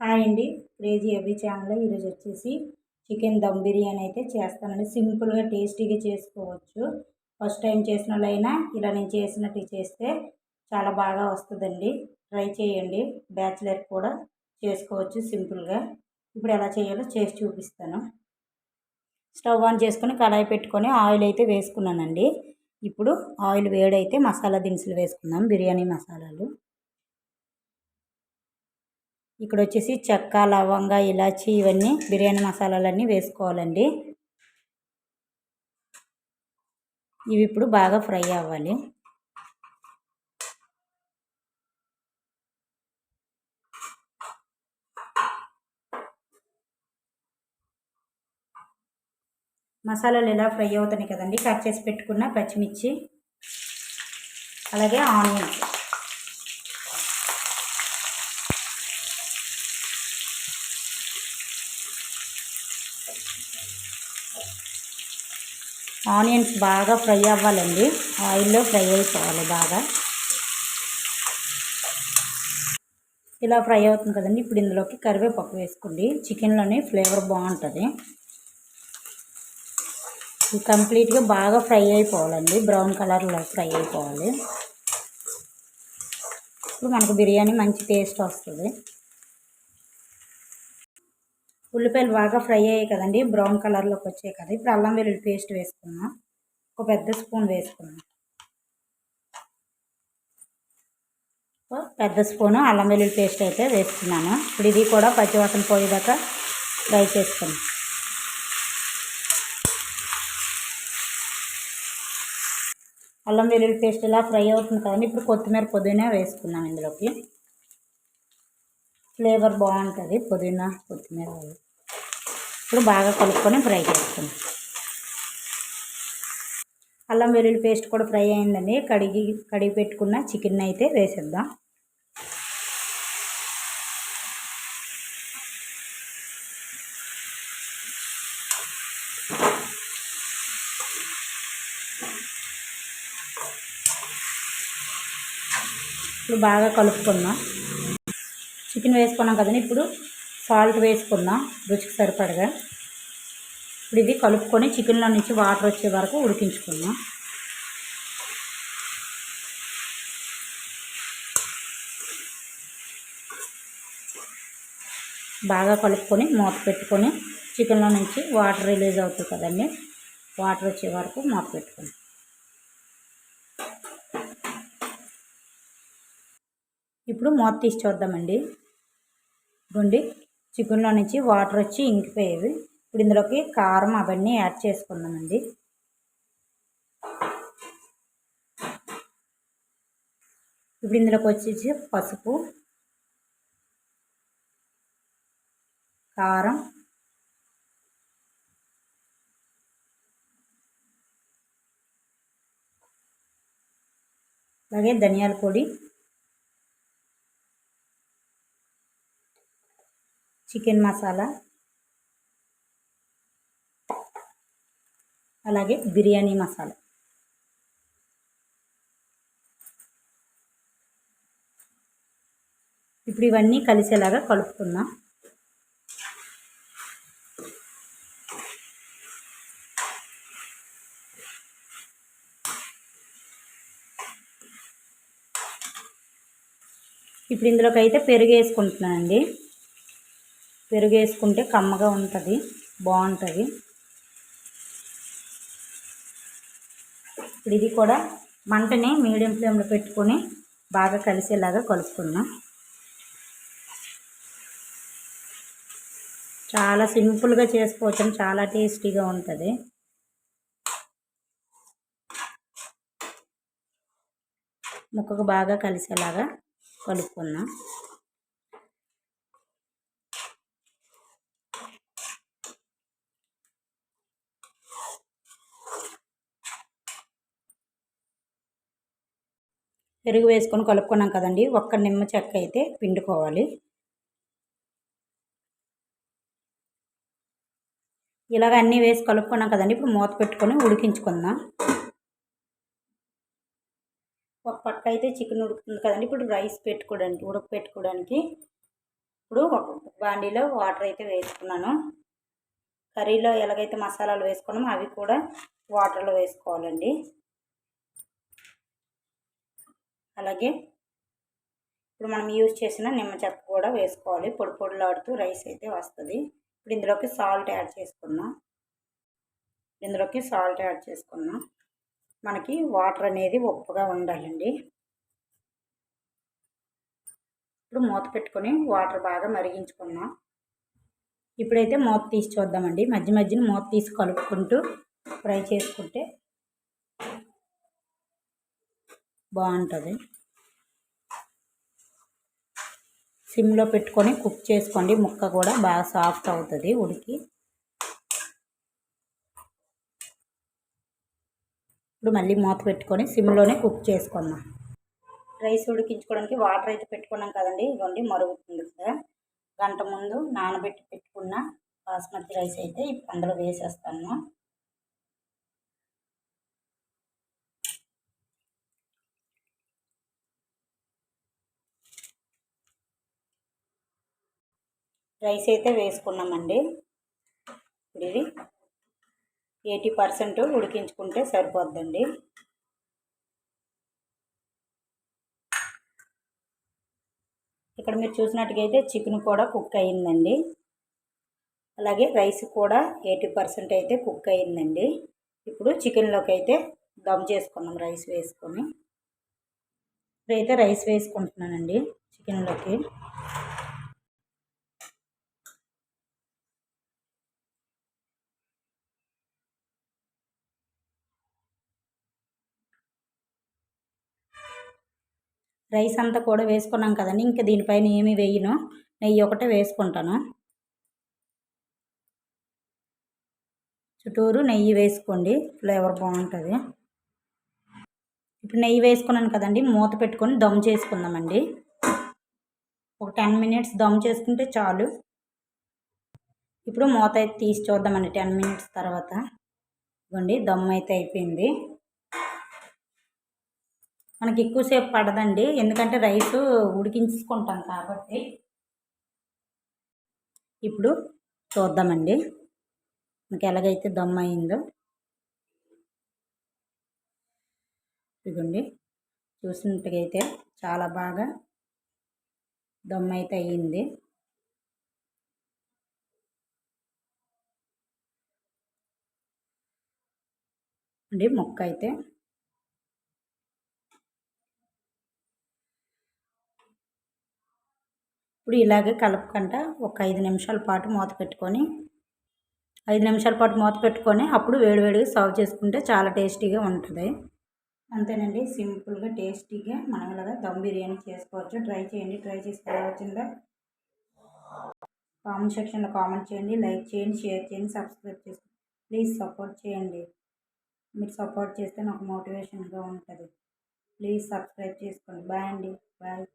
Hi అండి. Crazy అభి channel ఈరోజు వచ్చేసి చికెన్ దమ్ బిర్యానీ అయితే చేస్తానండి. సింపుల్గా టేస్టీగా చేసుకోవచ్చు. ఫస్ట్ టైం చేసిన వాళ్ళైనా ఇలా నేను చేసినట్టు చేస్తే చాలా బాగా వస్తుందండి. ట్రై చేయండి. బ్యాచిలర్ కూడా చేసుకోవచ్చు సింపుల్గా ఇప్పుడు ఎలా చేయాలో చేసి చూపిస్తాను. స్టవ్ ఆన్ చేసుకొని కడాయి పెట్టుకొని ఆయిల్ అయితే వేసుకున్నానండి. ఇప్పుడు ఆయిల్ వేడైతే మసాలా దినుసులు వేసుకుందాం. బిర్యానీ మసాలాలు. ఇక్కడ వచ్చేసి చెక్క లవంగ ఇలాచి ఇవన్నీ బిర్యానీ మసాలాలన్నీ వేసుకోవాలండి. ఇవి ఇప్పుడు బాగా ఫ్రై అవ్వాలి. మసాలాలు ఇలా ఫ్రై అవుతున్నాయి కదండి కట్ చేసి పెట్టుకున్న పచ్చిమిర్చి అలాగే ఆనియన్స్. ఆనియన్స్ బాగా ఫ్రై అవ్వాలండి. ఆయిల్లో ఫ్రై అయిపోవాలి బాగా. ఇలా ఫ్రై అవుతుంది కదండి. ఇప్పుడు ఇందులోకి కరివేపాకు వేసుకోండి. చికెన్లోనే ఫ్లేవర్ బాగుంటుంది. ఇది కంప్లీట్గా బాగా ఫ్రై అయిపోవాలండి. బ్రౌన్ కలర్లో ఫ్రై అయిపోవాలి. ఇప్పుడు మనకు బిర్యానీ మంచి టేస్ట్ వస్తుంది. ఉల్లిపాయలు బాగా ఫ్రై అయ్యాయి కదండి బ్రౌన్ కలర్లోకి వచ్చాయి కదా. ఇప్పుడు అల్లం వెల్లుల్లి పేస్ట్ వేసుకున్నాం ఒక పెద్ద స్పూన్ వేసుకున్నాం. పెద్ద స్పూను అల్లం వెల్లుల్లి పేస్ట్ అయితే వేసుకున్నాను. ఇప్పుడు ఇది కూడా పచ్చివాసన పోయేదాకా ఫ్రై చేసుకున్నాం. అల్లం వెల్లుల్లి పేస్ట్ ఇలా ఫ్రై అవుతుంది కదండి. ఇప్పుడు కొత్తిమీర పుదీనా వేసుకున్నాం ఇందులోకి. ఫ్లేవర్ బాగుంటుంది పుదీనా కొత్తిమీర. ఇప్పుడు బాగా కలుపుకొని ఫ్రై చేస్తాను అల్లం వెల్లుల్లి పేస్ట్ కూడా ఫ్రై అయిందండి. కడిగి కడిగి పెట్టుకున్న చికెన్ అయితే వేసేద్దాం. ఇప్పుడు బాగా కలుపుకుందాం. చికెన్ వేసుకున్నాం కదండి ఇప్పుడు సాల్ట్ వేసుకుందాం రుచికి సరిపడగా. ఇప్పుడు ఇది కలుపుకొని చికెన్లో నుంచి వాటర్ వచ్చే వరకు ఉడికించుకుందాం. బాగా కలుపుకొని మూత పెట్టుకొని చికెన్లో నుంచి వాటర్ రిలీజ్ అవుతుంది కదండి వాటర్ వచ్చే వరకు మూత పెట్టుకోండి ఇప్పుడు మూత తీసి చూద్దామండి. గుండి చికెన్లో నుంచి వాటర్ వచ్చి ఇంకిపోయేవి. ఇప్పుడు ఇందులోకి కారం అవన్నీ యాడ్ చేసుకుందామండి. ఇప్పుడు ఇందులోకి వచ్చేసి పసుపు కారం అలాగే ధనియాల పొడి చికెన్ మసాలా. అలాగే బిర్యానీ మసాలా. ఇప్పుడు ఇవన్నీ కలిసేలాగా కలుపుకుందాం. ఇప్పుడు ఇందులోకి అయితే పెరుగు వేసుకుంటున్నానండి. పెరుగు వేసుకుంటే కమ్మగా ఉంటుంది బాగుంటుంది. ఇప్పుడు ఇది కూడా మంటని మీడియం ఫ్లేమ్లో పెట్టుకొని బాగా కలిసేలాగా కలుపుకుందాం. చాలా సింపుల్గా చేసుకోవచ్చు చాలా టేస్టీగా ఉంటుంది. ముక్కకు బాగా కలిసేలాగా కలుపుకుందాం. పెరుగు వేసుకొని కలుపుకున్నాం కదండి. ఒక్క నిమ్మ చెక్క అయితే పిండుకోవాలి. ఇలాగ అన్నీ వేసి కలుపుకున్నాం కదండి. ఇప్పుడు మూత పెట్టుకొని ఉడికించుకుందాం. ఒక పక్క అయితే చికెన్ ఉడుకుతుంది కదండి. ఇప్పుడు రైస్ పెట్టుకోవడానికి ఉడక పెట్టుకోవడానికి ఇప్పుడు ఒక బాండీలో వాటర్ అయితే వేసుకున్నాను. కర్రీలో ఎలాగైతే మసాలాలు వేసుకున్నామో అవి కూడా వాటర్లో వేసుకోవాలండి. అలాగే ఇప్పుడు మనం యూజ్ చేసిన నిమ్మ చెక్క కూడా వేసుకోవాలి. పొడి పొడిలాడుతూ రైస్ అయితే వస్తుంది. ఇప్పుడు ఇందులోకి సాల్ట్ యాడ్ చేసుకుందాం ఇందులోకి సాల్ట్ యాడ్ చేసుకుందాం మనకి వాటర్ అనేది ఉప్పుగా ఉండాలండి. ఇప్పుడు మూత పెట్టుకొని వాటర్ బాగా మరిగించుకుందాం ఇప్పుడైతే మూత తీసి చూద్దామండి. మధ్య మధ్యన మూత తీసి కలుపుకుంటూ ఫ్రై చేసుకుంటే బాగుంటుంది. సిమ్లో పెట్టుకొని కుక్ చేసుకోండి. ముక్క కూడా బాగా సాఫ్ట్ అవుతుంది ఉడికి. ఇప్పుడు మళ్ళీ మూత పెట్టుకొని సిమ్లోనే కుక్ చేసుకుందాం. రైస్ ఉడికించుకోవడానికి వాటర్ అయితే పెట్టుకున్నాం కదండి. ఇవ్వండి మరుగుతుంది కదా. గంట ముందు నానబెట్టి పెట్టుకున్న బాస్మతి రైస్ అయితే ఇప్పుడు అందులో వేసేస్తాను. రైస్ అయితే వేసుకున్నామండి. ఇప్పుడు ఇది ఎయిటీ పర్సెంట్ ఉడికించుకుంటే సరిపోద్దండి. ఇక్కడ మీరు చూసినట్టుగా అయితే చికెన్ కూడా కుక్ అయ్యిందండి అలాగే రైస్ కూడా ఎయిటీ పర్సెంట్ అయితే కుక్ అయ్యిందండి ఇప్పుడు చికెన్లోకి అయితే దమ్ చేసుకున్నాం రైస్ వేసుకొని. ఇప్పుడైతే రైస్ వేసుకుంటున్నానండి చికెన్లోకి. రైస్ అంతా కూడా వేసుకున్నాం కదండి. ఇంకా దీనిపైన ఏమి వేయను. నెయ్యి ఒకటే వేసుకుంటాను. చుట్టూరు నెయ్యి వేసుకోండి. ఫ్లేవర్ బాగుంటుంది. ఇప్పుడు నెయ్యి వేసుకున్నాను కదండి. మూత పెట్టుకొని దమ్ చేసుకుందామండి. ఒక టెన్ మినిట్స్ దమ్ చేసుకుంటే చాలు. ఇప్పుడు మూత అయితే తీసి చూద్దామండి. టెన్ మినిట్స్ తర్వాత. ఇవ్వండి దమ్ అయితే అయిపోయింది. మనకి ఎక్కువసేపు పడదండి. ఎందుకంటే రైస్ ఉడికించుకుంటాం కాబట్టి. ఇప్పుడు చూద్దామండి. మనకి ఎలాగైతే దమ్ అయిందో. ఇదిగోండి. చూసినట్టుగైతే చాలా బాగా దమ్ అయితే అయ్యింది అండి మొక్క అయితే ఇప్పుడు ఇలాగే కలపకంట ఒక ఐదు నిమిషాల పాటు మూత పెట్టుకొని ఐదు నిమిషాల పాటు మూత పెట్టుకొని అప్పుడు వేడివేడిగా సర్వ్ చేసుకుంటే చాలా టేస్టీగా ఉంటుంది. అంతేనండి సింపుల్గా టేస్టీగా మనం ఇలాగా దమ్ బిర్యానీ చేసుకోవచ్చు. ట్రై చేయండి ట్రై చేసి ఎలా వచ్చిందో. కామెంట్ సెక్షన్లో కామెంట్ చేయండి లైక్ చేయండి షేర్ చేయండి సబ్స్క్రైబ్ చేసుకోండి ప్లీజ్ సపోర్ట్ చేయండి. మీరు సపోర్ట్ చేస్తే నాకు మోటివేషన్గా ఉంటుంది. ప్లీజ్ సబ్స్క్రైబ్ చేసుకోండి. బాయ్ అండి. బాయ్.